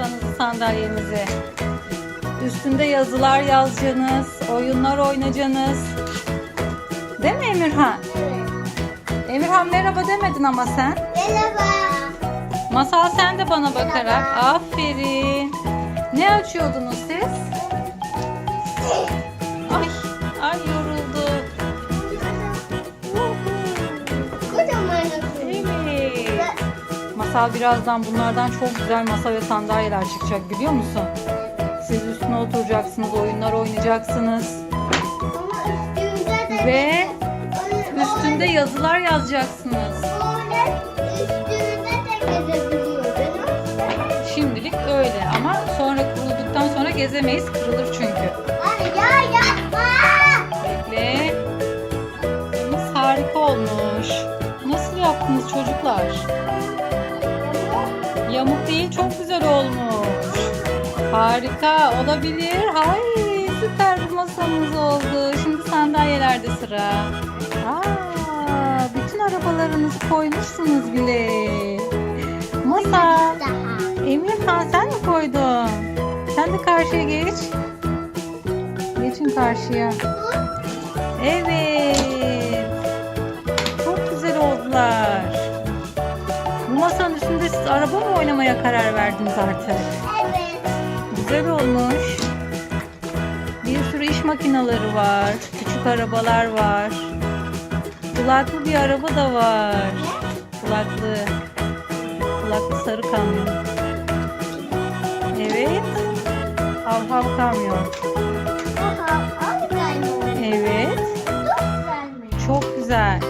masanızı, sandalyenizi. Üstünde yazılar yazacaksınız, oyunlar oynayacaksınız. Değil mi Emirhan? Emirhan merhaba demedin ama sen. Merhaba. Masal sen de bana bakarak. Aferin. Ne açıyordunuz siz? Masal birazdan bunlardan çok güzel masa ve sandalyeler çıkacak biliyor musun? Siz üstüne oturacaksınız, oyunlar oynayacaksınız. Ve üstünde yazılar yazacaksınız. Şimdilik öyle ama sonra kurulduktan sonra gezemeyiz, kırılır çünkü. Yamuk değil, çok güzel olmuş. Harika, olabilir. Ay süper bir masamız oldu. Şimdi sandalyelerde sıra. Aa, bütün arabalarınızı koymuşsunuz bile. Masa. Emirhan sen mi koydun? Sen de karşıya geç. Geçin karşıya. Evet. Araba mı oynamaya karar verdiniz artık? Evet. Güzel olmuş. Bir sürü iş makineleri var. Küçük arabalar var. Kulaklı bir araba da var. Kulaklı. Kulaklı sarı kamyon. Evet. Hav hav kamyon. Evet. Çok güzel.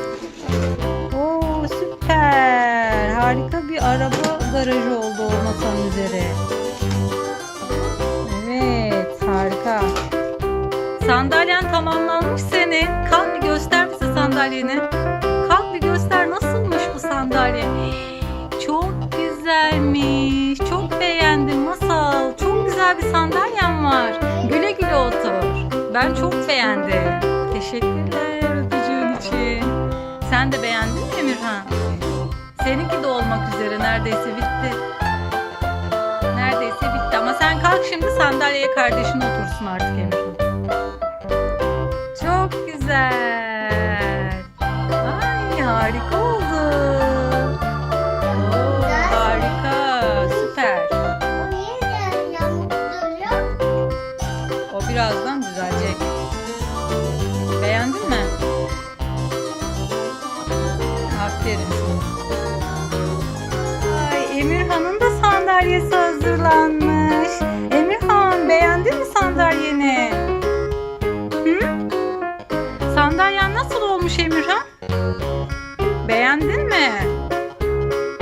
Oo süper. Harika bir araba garajı oldu o masanın. Evet harika. Sandalyen tamamlanmış senin. Kalk bir göster bize sandalyeni. Kalk bir göster nasılmış bu sandalye. Çok güzelmiş. Çok beğendim Masal. Çok güzel bir sandalyen var. Güle güle otur. Ben çok beğendim. Teşekkürler öpücüğün için. Sen de beğendin mi Emirhan? Seninki de olmak üzere neredeyse bitti. Neredeyse bitti ama sen kalk şimdi sandalyeye kardeşin otursun artık Emirhan. Çok güzel. Ay harika oldu. Oo, harika süper. O birazdan sandalyesi hazırlanmış. Emirhan beğendin mi sandalyeni? Hı? Sandalyen nasıl olmuş Emirhan? Beğendin mi?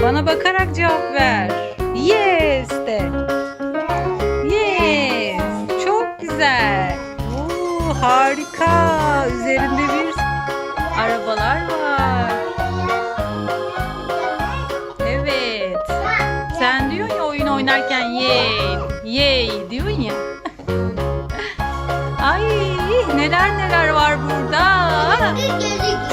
Bana bakarak cevap ver. Yes de. Yes. Çok güzel. Oo, harika. Üzerinde bir arabalar var. Oynarken yay, yay diyorsun ya. Ay neler neler var burada.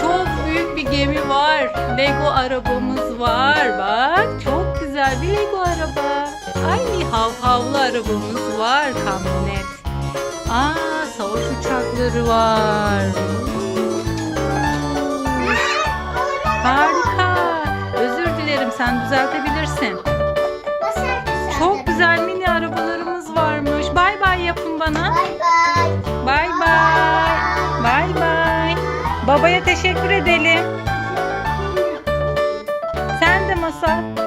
Çok büyük bir gemi var. Lego arabamız var. Bak çok güzel bir Lego araba. Ay hav havlu arabamız var. Kamyonet. Aa savaş uçakları var. Harika. Özür dilerim sen düzeltebilirsin. Yapın bana. Bay bay. Bay bay. Bay bay. Babaya teşekkür edelim. Sen de masal.